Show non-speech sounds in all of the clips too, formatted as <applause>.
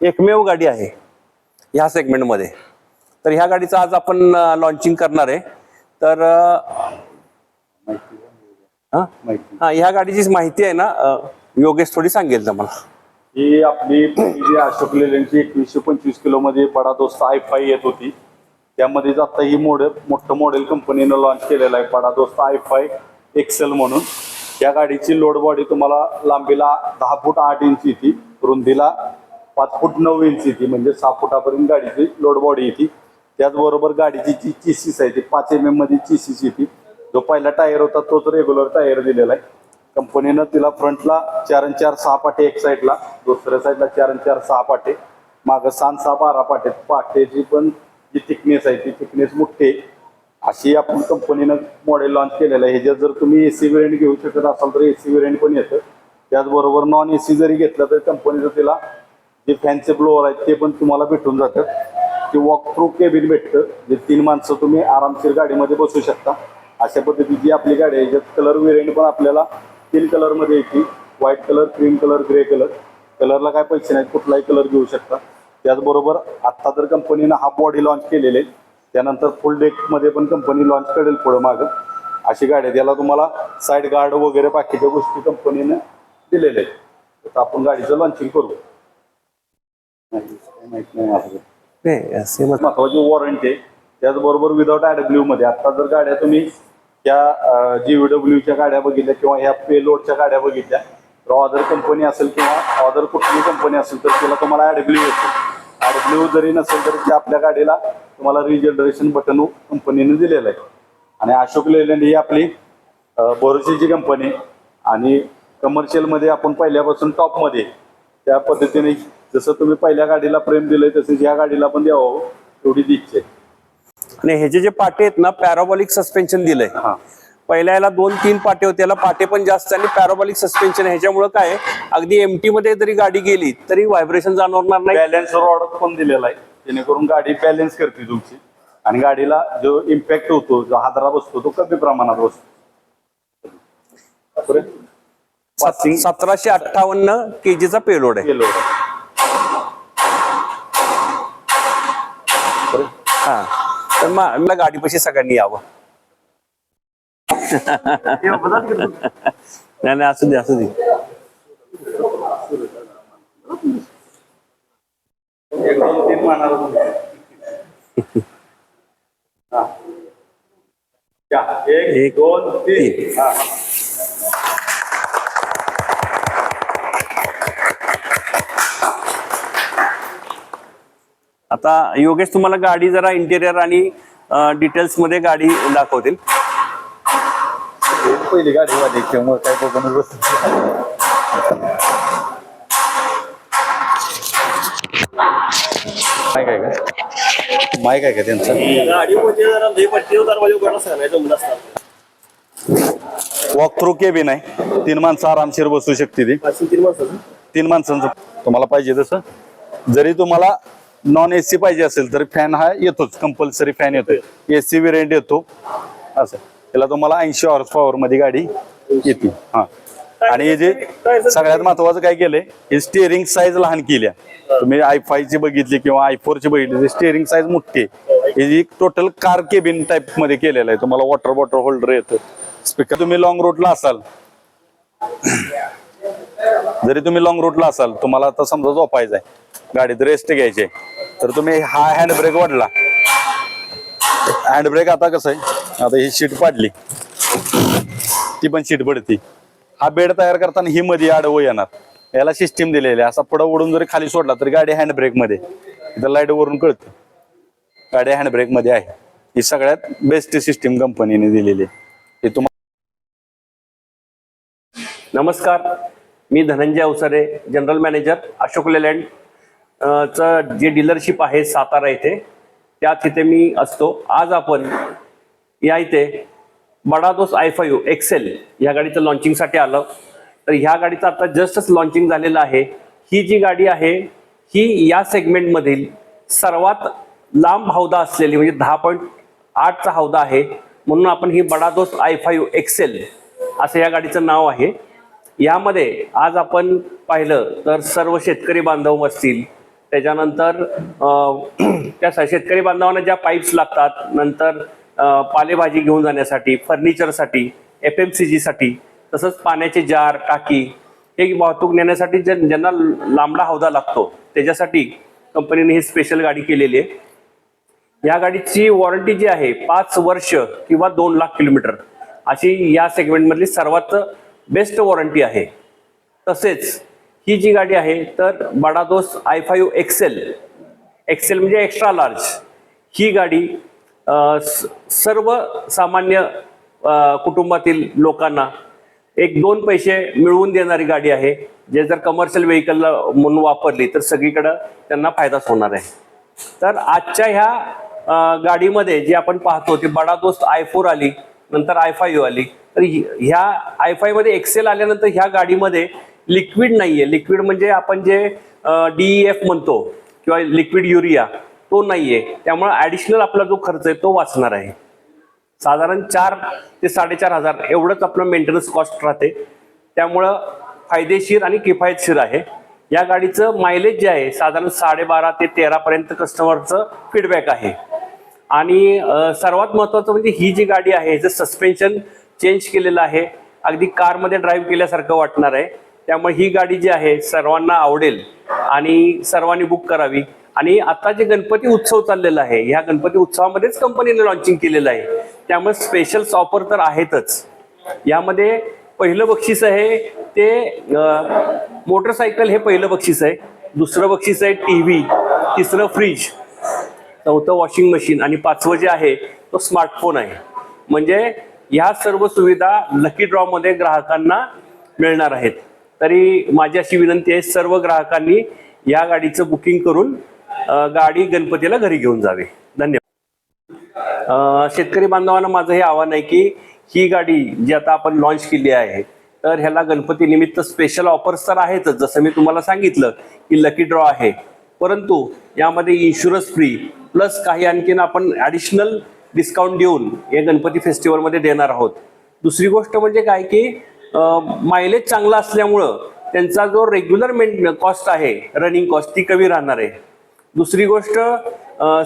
एकमेव गाडी आहे ह्या सेगमेंटमध्ये तर ह्या गाडीचं आज आपण लॉन्चिंग करणार आहे. तर हा? ह्या गाडीची माहिती आहे ना योगेश थोडी सांगेल तर मला ही आपली जी अशोक लेल्यांची एकवीसशे पंचवीस किलो मध्ये बडा दोस्त आय फाय येत होती. त्यामध्येच आता ही मॉडेल मोठं मॉडेल कंपनीनं लॉन्च केलेलं आहे बडा दोस्त आय फाय एक्सेल म्हणून. या गाडीची लोड बॉडी तुम्हाला लांबीला दहा फूट आठ इंच येते रुंदीला. पाच फूट नऊ इंच येते म्हणजे सहा फुटापर्यंत गाडीची लोड बॉडी येते. त्याचबरोबर गाडीची जी चीसीस आहे ती पाच एम एममध्ये चीसीस येते. जो पहिला टायर होता तोच रेग्युलर टायर दिलेला आहे. कंपनीनं तिला फ्रंटला चार आणि चार सहा पाटे एक साईडला दुसऱ्या साईडला चार आणि चार सहा पाटे. मागं सहा सहा बारा पाटे. पाटेची पण जी थिकनेस आहे ती थिकनेस मोठी आहे. अशी आपण कंपनीनं मॉडेल लॉन्च केलेलं आहे. ह्याच्यात जर तुम्ही ए सी व्हेरियंट घेऊ शकत असाल तर ए सी व्हेरियंट पण येतं. त्याचबरोबर नॉन ए सी जरी घेतलं तर कंपनीचं तिला जे फॅनचे ब्लोअर आहेत ते पण तुम्हाला भेटून जातात ते वॉक थ्रू केबिन भेटतं. जे तीन माणसं तुम्ही आरामशीर गाडीमध्ये बसू शकता. अशा पद्धतीची आपली गाडी आहे ज्यात कलर वेरियंट पण आपल्याला तीन कलरमध्ये येते white colour cream colour grey colour कलरला काय पैसे नाहीत कुठलाही कलर घेऊ शकता. त्याचबरोबर आत्ता तर कंपनीनं हा बॉडी लॉन्च केलेले त्यानंतर फुल डेकमध्ये पण कंपनी लॉन्च करेल पुढं मागं. अशी गाडी आहे. त्याला तुम्हाला साईड गार्ड वगैरे बाकीच्या गोष्टी कंपनीनं दिलेल्या आहेत. तर आपण गाडीचं लॉन्चिंग करू. नाही, माहीत महत्वाची वॉरंटी आहे त्याचबरोबर विदाउट आयडब्ल्यू मध्ये आता जर गाड्या तुम्ही त्या जीव्हीडब्ल्यूच्या च्या गाड्या बघितल्या किंवा ह्या पेलोडच्या गाड्या बघितल्या तर अदर कंपनी असेल किंवा अदर कुठली कंपनी असेल तर तिला तुम्हाला आयडब्ल्यू येतो. आयडब्ल्यू जरी नसेल तरी त्या आपल्या गाडीला तुम्हाला रिजनरेशन बटन कंपनीने दिलेलं आहे. आणि अशोक लेलँड ही आपली अं, कंपनी आणि कमर्शियलमध्ये आपण पहिल्यापासून टॉपमध्ये त्या पद्धतीने जसं तुम्ही पहिल्या गाडीला प्रेम दिलंय तसंच ह्या गाडीला पण द्यावं एवढी ती इच्छा आहे आणि ह्याचे जे पाटे आहेत ना पॅराबॉलिक सस्पेन्शन दिलंय. हा. पहिल्या याला दोन तीन पाटे होते याला पाटे पण जास्त आणि पॅराबॉलिक सस्पेन्शन ह्याच्यामुळे काय अगदी एमटी मध्ये जरी गाडी गेली तरी व्हायब्रेशन जाणवणार नाही. बॅलन्स रॉड पण दिलेला आहे. जेणेकरून गाडी बॅलन्स करते तुमची. आणि गाडीला जो इम्पॅक्ट होतो जो हादरा बसतो तो कमी प्रमाणात बसतो. बरं? सतराशे अठ्ठावन्न केजीचा पेलोड आहे. केलं होतं. हा. तर मग मला गाडीपाशी सगळ्यांनी यावं. नाही नाही असू दे असू दे. एक दोन तीन. आता योगेश तुम्हाला गाडी जरा इंटेरियर आणि डिटेल्समध्ये गाडी दाखवतील. पहिली गाडी वाली त्यामुळे काय बघून माईक आहे का? माईक आहे का त्यांचा? वॉक थ्रू केबिन आहे तीन माणसं आरामशीर बसू शकते ती पाचशे तीन माणसाचं तीन माणसांचं तुम्हाला पाहिजे तसं. जरी तुम्हाला नॉन एसी पाहिजे असेल तर फॅन हा येतोच कंपल्सरी फॅन येतो एसी व्हेरियंट येतो. असं. त्याला तुम्हाला ऐंशी हॉर्स पॉवर मध्ये गाडी येते हा. आणि हे जे सगळ्यात महत्वाचं काय केलंय हे स्टेअरिंग साईज लहान केल्या तुम्ही आय फाय ची बघितली किंवा आय फोर ची बघितली स्टेअरिंग साईज मोठी आहे. हे टोटल कार केबिन टाईपमध्ये केलेलं आहे. तुम्हाला वॉटर बॉटल होल्डर येतं. स्पीकर तुम्ही लॉंग रूटला असाल जरी तुम्ही लॉंग रूटला असाल तुम्हाला आता समजा झोपायचं आहे. गाडीत रेस्ट घ्यायचे. तर तुम्ही हा हँड ब्रेक वाढला. हँड ब्रेक आता कसं आहे? आता ही शीट पाडली. ती पण शीट पडती हा बेड तयार करताना ही मध्ये आडवं येणार. याला सिस्टीम दिलेली आहे. असा पुढं उडून जरी खाली सोडला तरी गाडी हँड ब्रेकमध्ये. इथं लाइट वरून कळते. गाडी हँड ब्रेकमध्ये आहे. ही सगळ्यात बेस्ट सिस्टीम कंपनीने दिलेली आहे. तुम्हाला नमस्कार. मी धनंजय अवसरे जनरल मॅनेजर अशोक लेलँड. चं जे डीलरशिप आहे सातारा येथे त्यात इथे मी असतो. आज आपण या इथे बडादोस आय फाईव्ह एक्सेल ह्या गाडीचं लॉन्चिंगसाठी आलं. तर ह्या गाडीचं आता जस्टच लॉन्चिंग झालेलं आहे. ही जी गाडी आहे ही या सेगमेंटमधील सर्वात लांब हौदा असलेली म्हणजे दहा पॉईंट आठचा हौदा आहे. म्हणून आपण ही बडादोस आय फाईव्ह एक्सेल असं या गाडीचं नाव आहे. यामध्ये आज आपण पाहिलं तर सर्व शेतकरी बांधव असतील त्याच्यानंतर <clears throat> त्या शेतकरी बांधवांना ज्या पाईप्स लागतात नंतर पालेभाजी घेऊन जाण्यासाठी फर्निचरसाठी एफ एम सी जीसाठी तसंच पाण्याचे जार टाकी हे वाहतूक नेण्यासाठी ज्या ज्यांना लांबडा हौदा लागतो त्याच्यासाठी कंपनीने ही स्पेशल गाडी केलेली आहे. या गाडीची वॉरंटी जी आहे पाच वर्ष किंवा दोन लाख किलोमीटर अशी या सेगमेंटमधली सर्वात बेस्ट वॉरंटी आहे. तसेच ही जी गाडी आहे तर Bada Dost I five XL XL म्हणजे एक्स्ट्रा लार्ज ही गाडी सर्व सामान्य कुटुंबातील लोकांना एक दोन पैसे मिळवून देणारी गाडी आहे. जे जर कमर्शियल व्हेकलला म्हणून वापरली तर सगळीकडं त्यांना फायदाच होणार आहे. तर आजच्या ह्या गाडीमध्ये जे आपण पाहतो ते बडा दोस्त आय फोर आली नंतर आय फाईव्ह आली तर ह्या आय फायमध्ये एक्सेल आल्यानंतर ह्या गाडीमध्ये लिक्विड नाहीये. लिक्विड म्हणजे आपण जे डीई एफ म्हणतो किंवा लिक्विड युरिया तो नाहीये. त्यामुळे ऍडिशनल आपला जो खर्च आहे तो वाचणार आहे. साधारण चार ते साडेचार हजार एवढंच आपलं मेंटेनन्स कॉस्ट राहते. त्यामुळं फायदेशीर आणि किफायतशीर आहे. या गाडीचं मायलेज जे आहे साधारण साडेबारा ते तेरापर्यंत कस्टमरचं फीडबॅक आहे. आणि सर्वात महत्वाचं म्हणजे ही जी गाडी आहे ह्याचं सस्पेन्शन चेंज केलेलं आहे. अगदी कारमध्ये ड्राईव्ह केल्यासारखं वाटणार आहे. त्यामुळे ही गाडी जी आहे सर्वांना आवडेल आणि सर्वांनी बुक करावी. आणि आता जे गणपती उत्सव चाललेला आहे ह्या गणपती उत्सवामध्येच कंपनीने लॉन्चिंग केलेलं आहे. त्यामुळे स्पेशल ऑफर तर आहेतच. यामध्ये पहिलं बक्षीस आहे ते मोटरसायकल हे पहिलं बक्षीस आहे. दुसरं बक्षीस आहे टी व्ही तिसरं फ्रीज चौथं वॉशिंग मशीन आणि पाचवं जे आहे तो स्मार्टफोन आहे. म्हणजे ह्या सर्व सुविधा लकी ड्रॉमध्ये ग्राहकांना मिळणार आहेत. तरी माझी अशी विनंती आहे सर्व ग्राहकांनी या गाडीचं बुकिंग करून गाडी गणपतीला घरी घेऊन जावे. धन्यवाद. शेतकरी बांधवांना माझं हे आव्हान आहे की ही गाडी जी आता आपण लॉन्च केली आहे तर ह्याला गणपती निमित्त स्पेशल ऑफर्स तर आहेतच. जसं मी तुम्हाला सांगितलं की लकी ड्रॉ आहे. परंतु यामध्ये इन्शुरन्स फ्री प्लस काही आणखीन आपण ॲडिशनल डिस्काउंट देऊन या गणपती फेस्टिवलमध्ये देणार आहोत. दुसरी गोष्ट म्हणजे काय की मायलेज चांगला असल्यामुळं त्यांचा जो रेग्युलर मेंट कॉस्ट आहे रनिंग कॉस्ट ती कमी राहणार आहे. दुसरी गोष्ट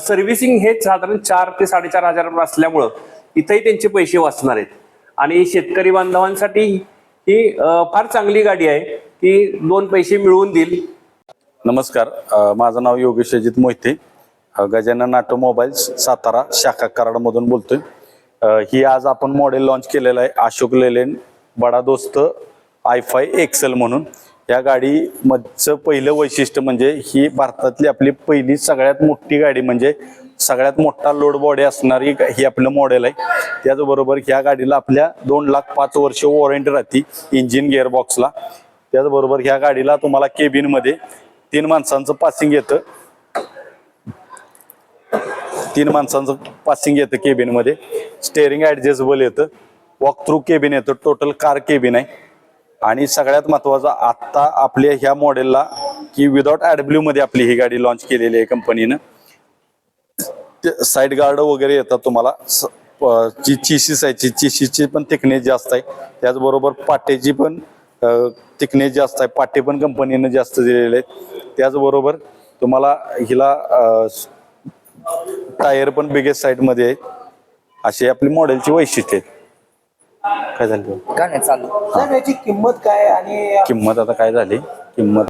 सर्व्हिसिंग हे साधारण चार ते साडेचार हजार असल्यामुळं इथंही त्यांचे पैसे वाचणार आहेत. आणि शेतकरी बांधवांसाठी ही फार चांगली गाडी आहे ती दोन पैसे मिळवून देईल. नमस्कार. माझं नाव योगेश अजित मोहिते. गजानन ऑटोमोबाईल्स सातारा शाखा कराडमधून बोलतोय. ही आज आपण मॉडेल लॉन्च केलेलं आहे अशोक लेलेन बडा दोस्त आय फाय एक्सेल म्हणून. या गाडीमधचं पहिलं वैशिष्ट्य म्हणजे ही भारतातली आपली पहिली सगळ्यात मोठी गाडी म्हणजे सगळ्यात मोठा लोड बॉडी असणारी ही आपलं मॉडेल आहे. त्याचबरोबर ह्या गाडीला आपल्या दोन लाख पाच वर्ष वॉरंटी राहते इंजिन गिअरबॉक्सला त्याचबरोबर ह्या गाडीला तुम्हाला केबिनमध्ये तीन माणसांचं पासिंग येतं. तीन माणसांचं पासिंग येतं केबिनमध्ये स्टेअरिंग ॲडजस्टेबल येतं. वॉक थ्रू केबिन येतं. टोटल कार केबिन आहे. आणि सगळ्यात महत्त्वाचं आत्ता आपल्या ह्या मॉडेलला की विदाउट ॲडब्ल्यूमध्ये आपली ही गाडी लॉन्च केलेली आहे कंपनीनं साईड गार्ड वगैरे येतात तुम्हाला. स- प- जी चिशीस आहे चिशीची पण थिकनेस जास्त आहे. त्याचबरोबर पाट्याची पण थिकनेस जास्त आहे. पाटे पण कंपनीनं जास्त दिलेले आहेत. त्याचबरोबर तुम्हाला हिला टायर पण बिगेस्ट साईडमध्ये आहेत अशी आपली मॉडेलची वैशिष्ट्य आहेत. काय झालं? काय नाही चालू साहेब याची किंमत काय आणि किंमत आता काय झाली? किंमत